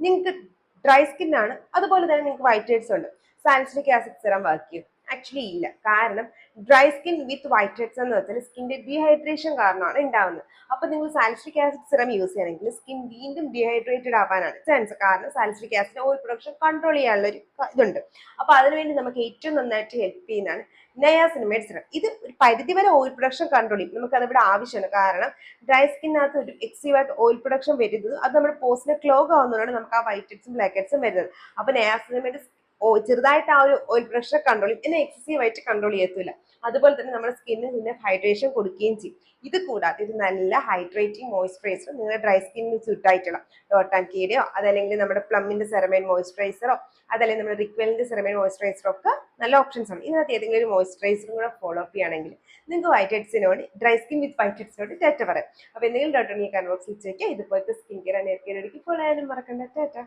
നിങ്ങൾക്ക് dry skin ആണ്. അതുപോലെ തന്നെ നിങ്ങൾക്ക് വൈറ്റ് ഹെഡ്സ് ഉണ്ട്. സാലിസിലിക് ആസിഡ് സിറം വർക്ക് ചെയ്യും. ആക്ച്വലി ഇല്ല. കാരണം dry skin with white heads എന്ന് വെച്ചാൽ സ്കിന്റെ ഡീഹൈഡ്രേഷൻ കാരണമാണ് ഉണ്ടാവുന്നത് അപ്പൊ നിങ്ങൾ സാലിസിലിക് ആസിഡ് സിറം യൂസ് ചെയ്യണമെങ്കിൽ സ്കിൻ വീണ്ടും ഡീഹൈഡ്രേറ്റഡ് ആവാനാണ് ചാൻസ് കാരണം salicylic acid oil production control ചെയ്യാനുള്ള ഒരു ഇതുണ്ട്. അപ്പൊ അതിനുവേണ്ടി നമുക്ക് ഏറ്റവും നന്നായിട്ട് ഹെൽപ്പ് ചെയ്യുന്നതാണ് നയാസിനിമേഡ് സിറം ഇത് ഒരു പരിധിവരെ ഓയിൽ പ്രൊഡക്ഷൻ കൺട്രോൾ ചെയ്യും. നമുക്ക് അതിവിടെ ആവശ്യമാണ്. കാരണം ഡ്രൈ സ്കിന്നകത്ത് ഒരു എക്സീവായിട്ട് ഓയിൽ പ്രൊഡക്ഷൻ വരുന്നത് അത് നമ്മുടെ പോസ്റ്റിനെ ക്ലോഗ് ആവുന്നതുകൊണ്ട് നമുക്ക് ആ വൈറ്റ് ഹെഡ്സും ബ്ലാക്ക് ഹെഡ്സും വരുന്നത്. അപ്പൊ നയാസിനിമേഡ് ഓ ചെറുതായിട്ട് ആ ഒരു ഓയിൽ പ്രഷർ കൺട്രോൾ ചെയ്യും എന്നെ എക്സസീവ് ആയിട്ട് കൺട്രോൾ ചെയ്യത്തില്ല. അതുപോലെ തന്നെ നമ്മുടെ സ്കിന്നിന് നിന്ന് ഹൈഡ്രേഷൻ കൊടുക്കുകയും ചെയ്യും. ഇത് കൂടാതെ ഇത് നല്ല ഹൈഡ്രേറ്റിംഗ് മോയ്സ്ചറൈസർ നിങ്ങളുടെ ഡ്രൈ സ്കിന്നിന് സ്യൂട്ടായിട്ടുള്ള ഡോട്ട് ആൻഡ് കീടെയോ അതല്ലെങ്കിൽ നമ്മുടെ പ്ലമ്മിന്റെ സെറമൈൻ മോയ്സ്ചറൈസറോ അതല്ലെങ്കിൽ നമ്മുടെ റിക്വലിന്റെ സെറമൈൻ മോയ്സ്ചറൈസറോ ഒക്കെ നല്ല ഓപ്ഷൻസ് ആണ്. ഇതിനകത്ത് ഏതെങ്കിലും ഒരു മോയ്സ്ചറൈസറും കൂടെ ഫോളോ അപ്പ് ചെയ്യുകയാണെങ്കിൽ നിങ്ങൾക്ക് വൈറ്റ് ഹെഡ്സിനോട് ഡ്രൈ സ്കിൻ വിത്ത് വൈറ്റ് ഹെഡ്സിനോട് ടാറ്റ പറയാം. അപ്പോൾ എന്തെങ്കിലും ഡൗട്ട് ഉണ്ടെങ്കിൽ കൺവോക്സ് വെച്ചേക്കാം ഇതുപോലത്തെ സ്കിൻ കെയർ കെയർ എടുക്കും ഫോളോ ചെയ്യാനും മറക്കണ്ട. ടാറ്റ